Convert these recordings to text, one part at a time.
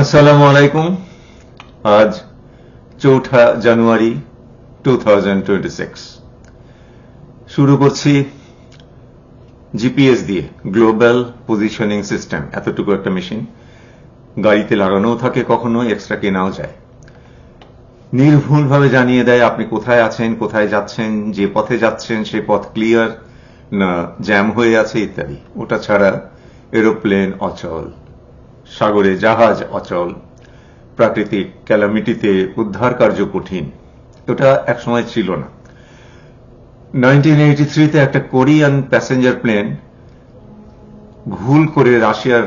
আসসালামু আলাইকুম। আজ চৌঠা জানুয়ারি টু শুরু করছি জিপিএস দিয়ে গ্লোবাল পজিশনিং সিস্টেম এতটুকু একটা মেশিন গাড়িতে লাগানোও থাকে কখনো এক্সট্রা কেনাও যায়। নির্ভুলভাবে জানিয়ে দেয় আপনি কোথায় আছেন, কোথায় যাচ্ছেন, যে পথে যাচ্ছেন সেই পথ ক্লিয়ার না জ্যাম হয়ে আছে ইত্যাদি। ওটা ছাড়া এরোপ্লেন অচল। সাগরে জাহাজ অচল, প্রাকৃতিক ক্যালামিটিতে উদ্ধার কার্য কঠিন। ওটা একসময় ছিল না। নাইনটিন এইটি থ্রিতে একটা কোরিয়ান প্যাসেঞ্জার প্লেন ভুল করে রাশিয়ার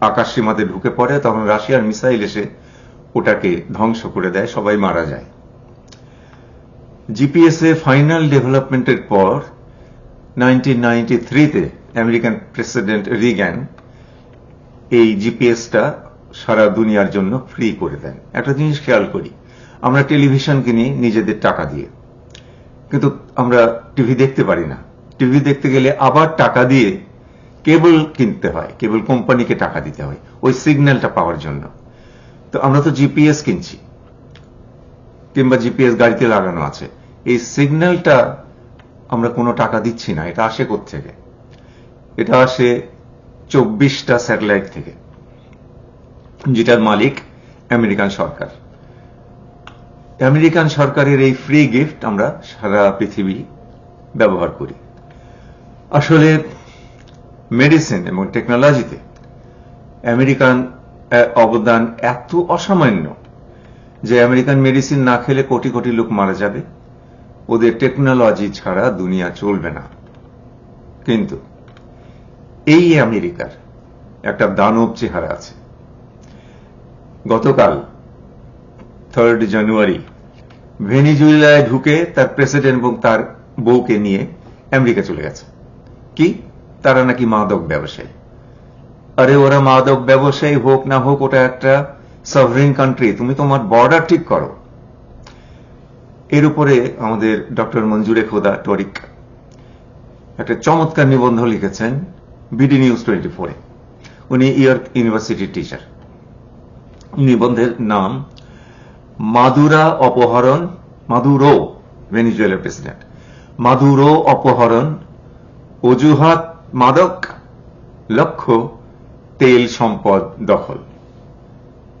আকাশ সীমাতে ঢুকে পড়ে, তখন রাশিয়ার মিসাইল এসে ওটাকে ধ্বংস করে দেয়, সবাই মারা যায়। জিপিএস এ ফাইনাল ডেভেলপমেন্টের পর নাইনটিন নাইনটি থ্রিতে আমেরিকান প্রেসিডেন্ট রিগ্যান এই জিপিএসটা সারা দুনিয়ার জন্য ফ্রি করে দেন। একটা জিনিস খেয়াল করি, আমরা টেলিভিশন কিনি নিজেদের টাকা দিয়ে, কিন্তু আমরা টিভি দেখতে পারি না। টিভি দেখতে গেলে আবার টাকা দিয়ে কেবল কিনতে হয়, কেবল কোম্পানিকে টাকা দিতে হয়, ওই সিগন্যালটা পাওয়ার জন্য। তো আমরা তো জিপিএস কিনছি, কিংবা জিপিএস গাড়িতে লাগানো আছে। এই সিগন্যালটা আমরা কোনো টাকা দিচ্ছি না, এটা আসে থেকে এটা আসে চব্বিশটা স্যাটেলাইট থেকে। যেটার মালিক আমেরিকান সরকার। আমেরিকান সরকারের এই ফ্রি গিফট আমরা সারা পৃথিবী ব্যবহার করি। আসলে মেডিসিন এবং টেকনোলজিতে আমেরিকান অবদান এত অসামান্য যে আমেরিকান মেডিসিন না খেলে কোটি কোটি লোক মারা যাবে। ওদের টেকনোলজি ছাড়া দুনিয়া চলবে না। কিন্তু এই আমেরিকার একটা দানব চেহারা আছে। গতকাল থার্ড জানুয়ারি ভেনিজুয়েলায় ঢুকে তার প্রেসিডেন্ট এবং তার বউকে নিয়ে আমেরিকা চলে গেছে। কি? তারা নাকি মাদক ব্যবসায়ী। আরে ওরা মাদক ব্যবসায়ী হোক না হোক, ওটা একটা সভরিন কান্ট্রি তুমি তোমার বর্ডার ঠিক করো। এর উপরে আমাদের ডক্টর মঞ্জুরে খোদা টরিক। একটা চমৎকার নিবন্ধ লিখেছেন বিডি নিউজ টোয়েন্টি ফোরে। উনি ইয়র্ক ইউনিভার্সিটির টিচার নিবন্ধের নাম মাদুরা অপহরণ মাদুরো, ভেনিজুয়েলার প্রেসিডেন্ট মাদুরো অপহরণ, অজুহাত মাদক লক্ষ্য তেল সম্পদ দখল।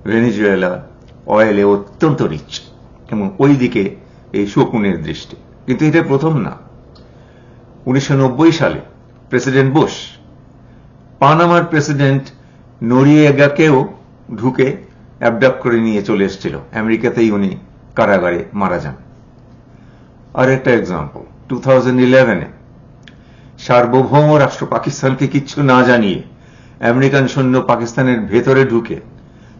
ভেনিজুয়েলা অয়েলে অত্যন্ত রিচ এবং ওই দিকে এই শকুনের দৃষ্টি। কিন্তু এটা প্রথম না। উনিশশো নব্বই সালে প্রেসিডেন্ট বুশ পানামার প্রেসিডেন্ট নরিয়েগাকেও ঢুকে অ্যাবডাপ করে নিয়ে চলে এসেছিল। আমেরিকাতেই উনি কারাগারে মারা যান। আর একটা এক্সাম্পল টু থাউজেন্ড সার্বভৌম রাষ্ট্র পাকিস্তানকে কিচ্ছু না জানিয়ে আমেরিকান সৈন্য পাকিস্তানের ভেতরে ঢুকে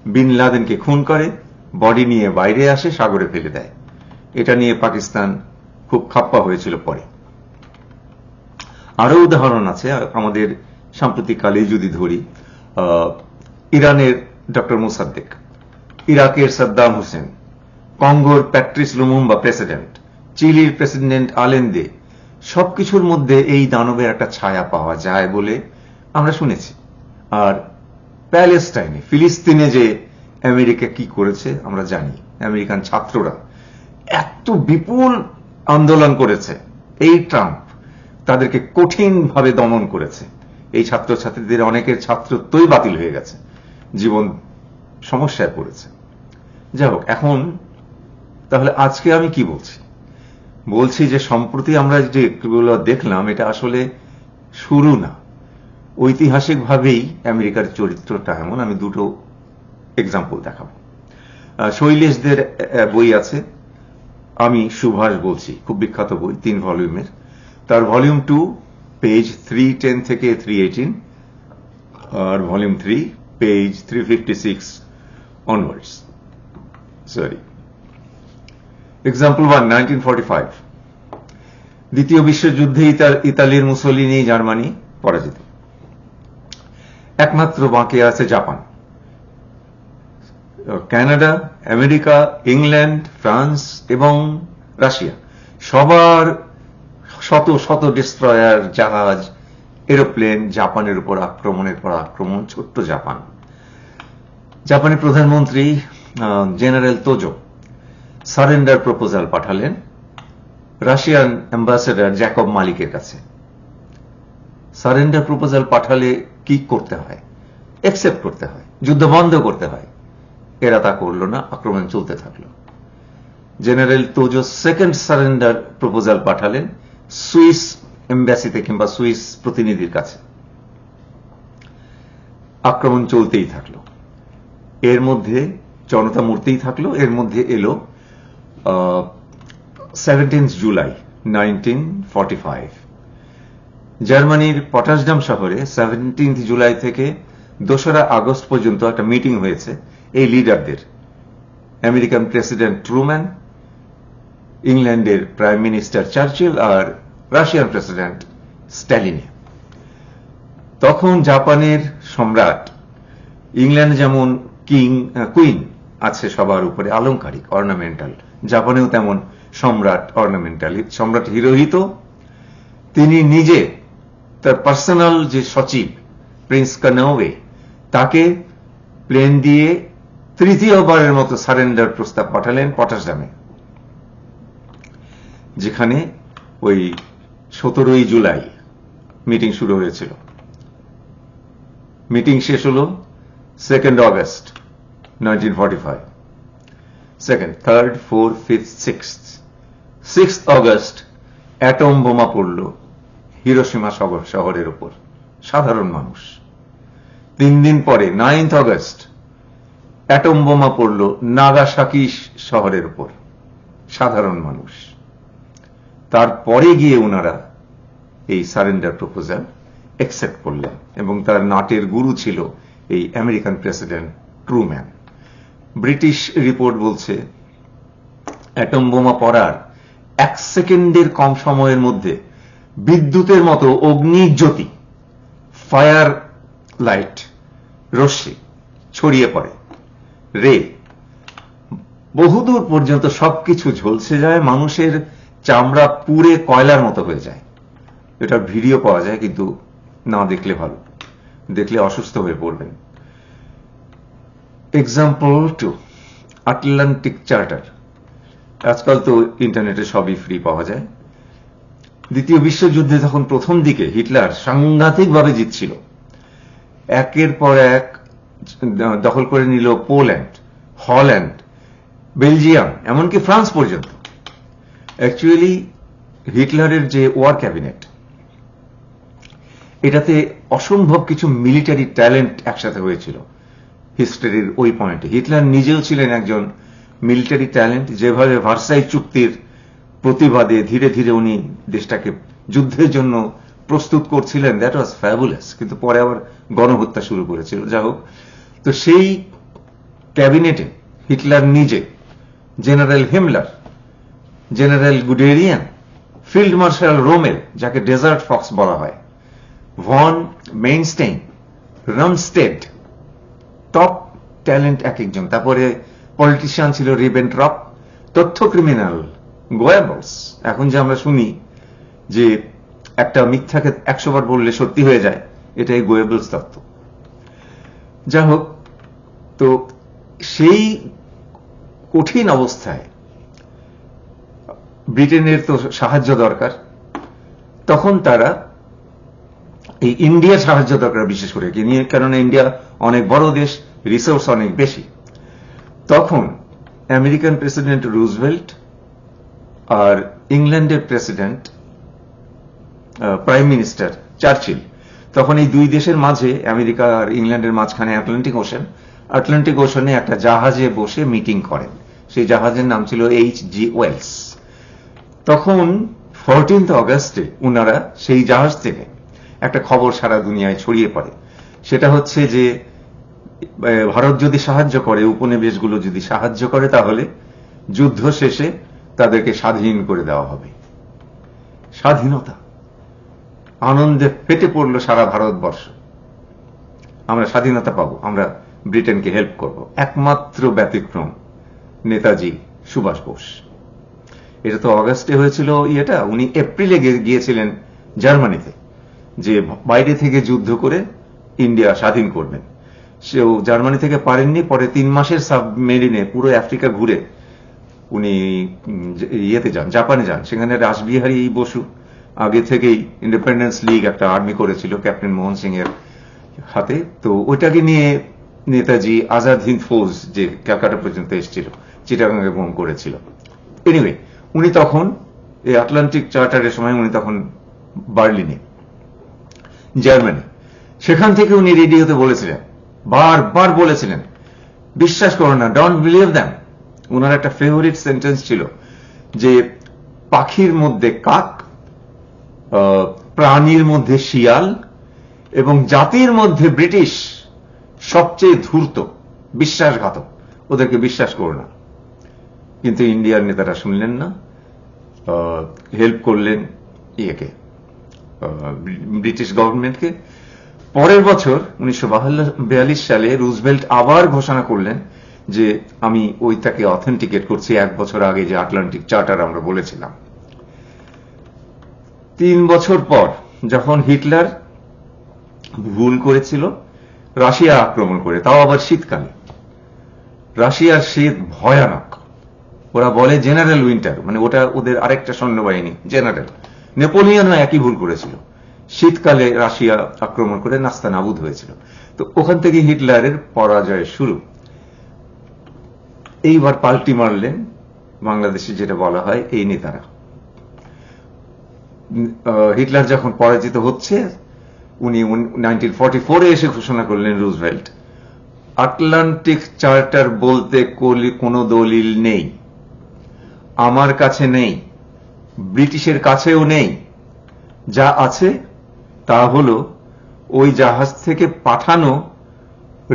বিন লাদেনকে খুন করে, বডি নিয়ে বাইরে আসে, সাগরে ফেলে দেয়। এটা নিয়ে পাকিস্তান খুব খাপ্পা হয়েছিল পরে। আরও উদাহরণ আছে আমাদের সাম্প্রতিককালে যদি ধরি ইরানের ডক্টর মুসাদ্দেক, ইরাকের সাদ্দাম হোসেন, কঙ্গোর প্যাট্রিস লুমুম্বা প্রেসিডেন্ট, চিলির প্রেসিডেন্ট আলেন্দে, সবকিছুর মধ্যে এই দানবের একটা ছায়া পাওয়া যায় বলে আমরা শুনেছি। আর প্যালেস্টাইনে, ফিলিস্তিনে যে আমেরিকা কি করেছে আমরা জানি, আমেরিকান ছাত্ররা এত বিপুল আন্দোলন করেছে, এই ট্রাম্প তাদেরকে কঠিনভাবে দমন করেছে। এই ছাত্রছাত্রীদের অনেকের ছাত্রত্বই বাতিল হয়ে গেছে। জীবন সমস্যায় পড়েছে। যাই হোক, এখন তাহলে আজকে আমি কি বলছি? বলছি যে সম্প্রতি আমরা যে দেখলাম, এটা আসলে শুরু না। ঐতিহাসিকভাবেই আমেরিকার চরিত্রটা এমন, আমি দুটো এক্সাম্পল দেখাবো। শৈলেশদের বই আছে। আমি সুভাষ বলছি, খুব বিখ্যাত বই, তিন ভলিউমের তার volume two page three ten থেকে থ্রি এইটিন আর volume three page three fifty six onwards sorry example one nineteen forty five দ্বিতীয় বিশ্বযুদ্ধে ইতালির মুসলিনি, জার্মানি পরাজিত। একমাত্র বাকি আছে Japan. Canada, America, England, France এবং রাশিয়া। সবার শত শত ডিস্ট্রয়ার জাহাজ এরোপ্লেন জাপানের উপর আক্রমণের পর আক্রমণ, ছোট্ট জাপান। জাপানি প্রধানমন্ত্রী জেনারেল তোজো সারেন্ডার প্রপোজাল পাঠালেন রাশিয়ান অ্যাম্বাসেডার জ্যাকব মালিকের কাছে। সারেন্ডার প্রপোজাল পাঠালে কি করতে হয়? একসেপ্ট করতে হয়, যুদ্ধ বন্ধ করতে হয়। এরা তা করল না, আক্রমণ চলতে থাকল। General Tojo second surrender proposal পাঠালেন সুইস এম্বাসিতে কিংবা সুইস প্রতিনিধির কাছে। আক্রমণ চলতেই থাকল। এর মধ্যে জনতা মূর্তিই থাকল। এর মধ্যে এলো সেভেন্টিন্থ জুলাই নাইনটিন জার্মানির পটাশডাম শহরে সেভেন্টিন্থ জুলাই থেকে দোসরা আগস্ট পর্যন্ত একটা মিটিং হয়েছে। এই লিডারদের আমেরিকান প্রেসিডেন্ট ট্রুম্যান ইংল্যান্ডের প্রাইম মিনিস্টার চার্চিল আর রাশিয়ান প্রেসিডেন্ট স্ট্যালিনে তখন জাপানের সম্রাট, ইংল্যান্ড যেমন কিং কুইন আছে সবার উপরে আলংকারিক অর্নামেন্টাল জাপানেও তেমন সম্রাট অর্নামেন্টাল সম্রাট হিরোহিত। তিনি নিজে তার পার্সোনাল যে সচিব প্রিন্স কানোয়ে তাকে প্লেন দিয়ে তৃতীয়বারের মতো সারেন্ডার প্রস্তাব পাঠালেন পটাশডামে। যেখানে ওই সতেরোই জুলাই মিটিং শুরু হয়েছিল। মিটিং শেষ হল second August nineteen forty five second third four fifth six six August atom বোমা পড়ল হিরোসীমা শহরের উপর সাধারণ মানুষ। তিন দিন পরে নাইন্থ অগস্ট অ্যাটম বোমা পড়ল নাগাসাকি শহরের উপর সাধারণ মানুষ। তারপরে গিয়ে ওনারা এই সারেন্ডার প্রপোজাল অ্যাকসেপ্ট করলেন এবং তার নাটের গুরু ছিল এই American president Truman. British report বলছে, অ্যাটম বোমা পড়ার এক সেকেন্ডের কম সময়ের মধ্যে বিদ্যুতের মতো অগ্নিজ্যোতি, ফায়ার লাইট, রশ্মি ছড়িয়ে পড়ে। রে, বহুদূর পর্যন্ত সবকিছু ঝলসে যায় মানুষের চামড়া পুড়ে কয়লার মতো হয়ে যায়। এটার ভিডিও পাওয়া যায়, কিন্তু না দেখলে ভালো। দেখলে অসুস্থ হয়ে পড়বেন। এক্সাম্পল টু আটলান্টিক চার্টার আজকাল তো ইন্টারনেটে সবই ফ্রি পাওয়া যায়। দ্বিতীয় বিশ্বযুদ্ধে তখন প্রথম দিকে হিটলার সাংঘাতিকভাবে জিতছিল, একের পর এক দখল করে নিল পোল্যান্ড, হল্যান্ড, বেলজিয়াম, এমনকি ফ্রান্স পর্যন্ত। অ্যাকচুয়ালি হিটলারের যে ওয়ার ক্যাবিনেট এটাতে অসম্ভব কিছু মিলিটারি ট্যালেন্ট একসাথে হয়েছিল। হিস্ট্রির ওই পয়েন্টে হিটলার নিজেও ছিলেন একজন মিলিটারি ট্যালেন্ট যেভাবে ভার্সাই চুক্তির প্রতিবাদে ধীরে ধীরে উনি দেশটাকে যুদ্ধের জন্য প্রস্তুত করছিলেন দ্যাট ওয়াজ ফ্যাবুলাস কিন্তু পরে আবার গণহত্যা শুরু করেছিল। যা হোক, তো সেই ক্যাবিনেটে হিটলার নিজে general Himmler general Guderian, field marshal Rommel, যাকে ডেজার্ট ফক্স বলা হয়, von Manstein, Rundstedt, top talent এক একজন। তারপরে পলিটিশিয়ান ছিল রিবেন ট্রপ, তথ্য ক্রিমিনাল গোয়াবলস। এখন যে আমরা শুনি যে একটা মিথ্যাকে একশো বার বললে সত্যি হয়ে যায়, এটাই গোয়েবলস তত্ত্ব। যা হোক, তো সেই কঠিন অবস্থায় ব্রিটেনের তো সাহায্য দরকার, তখন তারা এই ইন্ডিয়ার সাহায্য দরকার বিশেষ করে কেননা ইন্ডিয়া অনেক বড় দেশ রিসোর্স অনেক বেশি। তখন আমেরিকান প্রেসিডেন্ট রুজভেল্ট আর ইংল্যান্ডের প্রেসিডেন্ট প্রাইম মিনিস্টার চার্চিল, তখন এই দুই দেশের মাঝে, আমেরিকা আর ইংল্যান্ডের মাঝখানে আটলান্টিক ওশান, আটলান্টিক ওশনে একটা জাহাজে বসে মিটিং করেন। সেই জাহাজের নাম ছিল এইচ জি ওয়েলস। তখন ফোরটিন্থ অগস্টে উনারা সেই জাহাজ থেকে একটা খবর সারা দুনিয়ায় ছড়িয়ে পড়ে। সেটা হচ্ছে যে ভারত যদি সাহায্য করে, উপনিবেশগুলো যদি সাহায্য করে, তাহলে যুদ্ধ শেষে তাদেরকে স্বাধীন করে দেওয়া হবে। স্বাধীনতা। আনন্দে ফেটে পড়ল সারা ভারতবর্ষ। আমরা স্বাধীনতা পাবো, আমরা ব্রিটেনকে হেল্প করব। একমাত্র ব্যতিক্রম নেতাজি সুভাষ বোস। এটা তো অগাস্টে হয়েছিল ইয়েটা, উনি এপ্রিলে গিয়েছিলেন জার্মানিতে, যে বাইরে থেকে যুদ্ধ করে ইন্ডিয়া স্বাধীন করবেন। সেও জার্মানি থেকে পারেননি, পরে তিন মাসের সাবমেরিনে পুরো আফ্রিকা ঘুরে উনি ইয়েতে যান, জাপানে যান। সেখানে রাসবিহারী বসু আগে থেকেই ইন্ডিপেন্ডেন্স লিগ একটা আর্মি করেছিল ক্যাপ্টেন মোহন সিং এর হাতে। তো ওইটাকে নিয়ে নেতাজি আজাদ হিন্দ ফৌজ, যে ক্যালকাটা পর্যন্ত এসেছিল চিটাগাং এবং করেছিল। এনিওয়ে উনি তখন এই আটলান্টিক চার্টারের সময় উনি তখন বার্লিনে, জার্মানি। সেখান থেকে উনি রেডিওতে বলেছিলেন, বারবার বলেছিলেন, বিশ্বাস করো না ডোন্ট বিলিভ দ্যাম ওনার একটা ফেভারিট সেন্টেন্স ছিল যে, পাখির মধ্যে কাক প্রাণীর মধ্যে শিয়াল এবং জাতির মধ্যে ব্রিটিশ সবচেয়ে ধূর্ত, বিশ্বাসঘাতক। ওদেরকে বিশ্বাস করো না। কিন্তু ইন্ডিয়ার নেতারা শুনলেন না। হেল্প করলেন ইয়েকে ব্রিটিশ গভর্নমেন্টকে। পরের বছর উনিশশো সালে রুজভেল্ট আবার ঘোষণা করলেন যে আমি ওইটাকে অথেন্টিকেট করছি, এক বছর আগে যে আটলান্টিক চার্টার আমরা বলেছিলাম। তিন বছর পর যখন হিটলার ভুল করেছিল, রাশিয়া আক্রমণ করে, তাও আবার শীতকালে। রাশিয়ার শীত ভয়ানক। ওরা বলে জেনারেল উইন্টার মানে ওটা ওদের আরেকটা সৈন্যবাহিনী, জেনারেল। নেপোলিয়নও একই ভুল করেছিল। শীতকালে রাশিয়া আক্রমণ করে নাস্তা নাবুদ হয়েছিল। তো ওখান থেকে হিটলারের পরাজয় শুরু। এইবার পাল্টি মারলেন বাংলাদেশে যেটা বলা হয় এই নেতারা। হিটলার যখন পরাজিত হচ্ছে, উনি নাইনটিন ফর্টি ফোরে এসে ঘোষণা করলেন রুজভেল্ট। আটলান্টিক চার্টার বলতে কোনো দলিল নেই। আমার কাছে নেই, ব্রিটিশের কাছেও নেই। যা আছে, তা হল ওই জাহাজ থেকে পাঠানো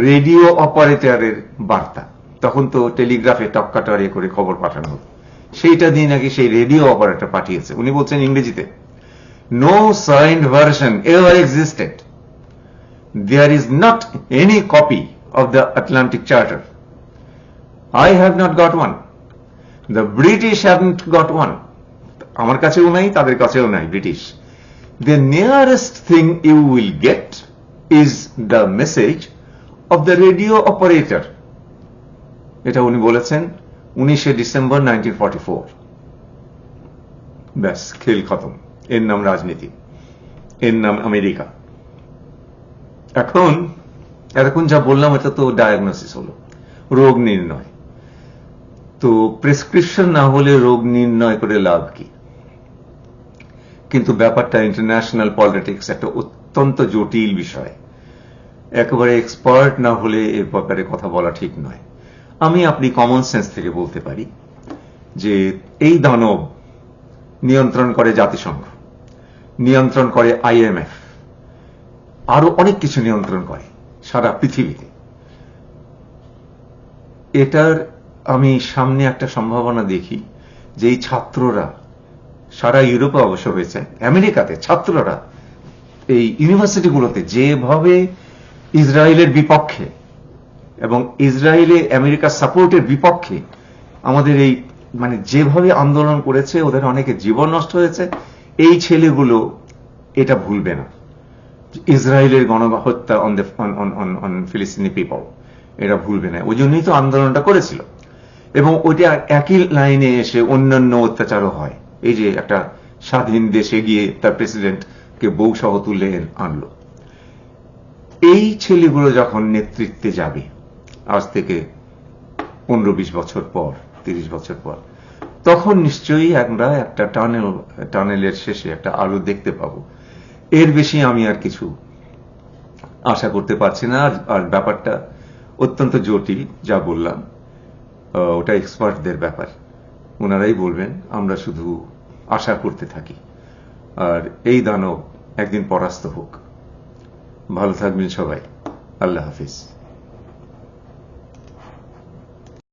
রেডিও অপারেটরের বার্তা। তখন তো টেলিগ্রাফে টপকাটারে করে খবর পাঠানো হতো সেইটা দিয়ে নাকি সেই রেডিও অপারেটর পাঠিয়েছে। উনি বলছেন ইংরেজিতে no signed version ever existed there is not any copy of the Atlantic charter I have not got one. The British haven't got one. আমার কাছেও নাই, তাদের কাছেও নাই British The nearest thing you will get is the message of the radio operator. এটা উনি বলেছেন উনিশে ডিসেম্বর নাইনটিন ব্যাস, খেল খতম। এর নাম রাজনীতি। এর নাম আমেরিকা। এখন, এতক্ষণ যা বললাম, এটা তো ডায়াগনোসিস হলো। রোগ নির্ণয়। তো প্রেসক্রিপশন না হলে রোগ নির্ণয় করে লাভ কি? কিন্তু ব্যাপারটা ইন্টারন্যাশনাল পলিটিক্স একটা অত্যন্ত জটিল বিষয়। একেবারে এক্সপার্ট না হলে এ ব্যাপারে কথা বলা ঠিক নয়। আমি আপনি কমন সেন্স থেকে বলতে পারি যে এই দানব নিয়ন্ত্রণ করে জাতিসংঘ, নিয়ন্ত্রণ করে আইএমএফ আরও অনেক কিছু নিয়ন্ত্রণ করে সারা পৃথিবীতে। এটার আমি সামনে একটা সম্ভাবনা দেখি যে এই ছাত্ররা সারা ইউরোপে অবশ্য হয়েছে, আমেরিকাতে ছাত্ররা এই ইউনিভার্সিটিগুলোতে যেভাবে ইসরায়েলের বিপক্ষে এবং ইসরায়েলে আমেরিকার সাপোর্টের বিপক্ষে আমাদের এই মানে যেভাবে আন্দোলন করেছে, ওদের অনেকে জীবন নষ্ট হয়েছে, এই ছেলেগুলো এটা ভুলবে না। ইসরায়েলের গণহত্যা অন দ্য অন ফিলিস্তিনি পিপল এটা ভুলবে না। ওই জন্যই তো আন্দোলনটা করেছিল। এবং ওইটা একই লাইনে এসে অন্যান্য অত্যাচারও হয়। এই যে একটা স্বাধীন দেশে গিয়ে তার প্রেসিডেন্টকে বউ সহ তুলে আনলো। এই ছেলেগুলো যখন নেতৃত্বে যাবে, আজ থেকে পনেরো বিশ বছর পর, তিরিশ বছর পর, তখন নিশ্চয়ই আমরা একটা টানেল, টানেলের শেষে একটা আলো দেখতে পাবো। এর বেশি আমি আর কিছু আশা করতে পারছি না। আর- ব্যাপারটা অত্যন্ত জটিল, যা বললাম। ওটা এক্সপার্টদের ব্যাপার। ওনারাই বলবেন, আমরা শুধু আশা করতে থাকি। আর এই দানব একদিন পরাস্ত হোক। ভালো থাকবেন সবাই। আল্লাহ হাফিজ।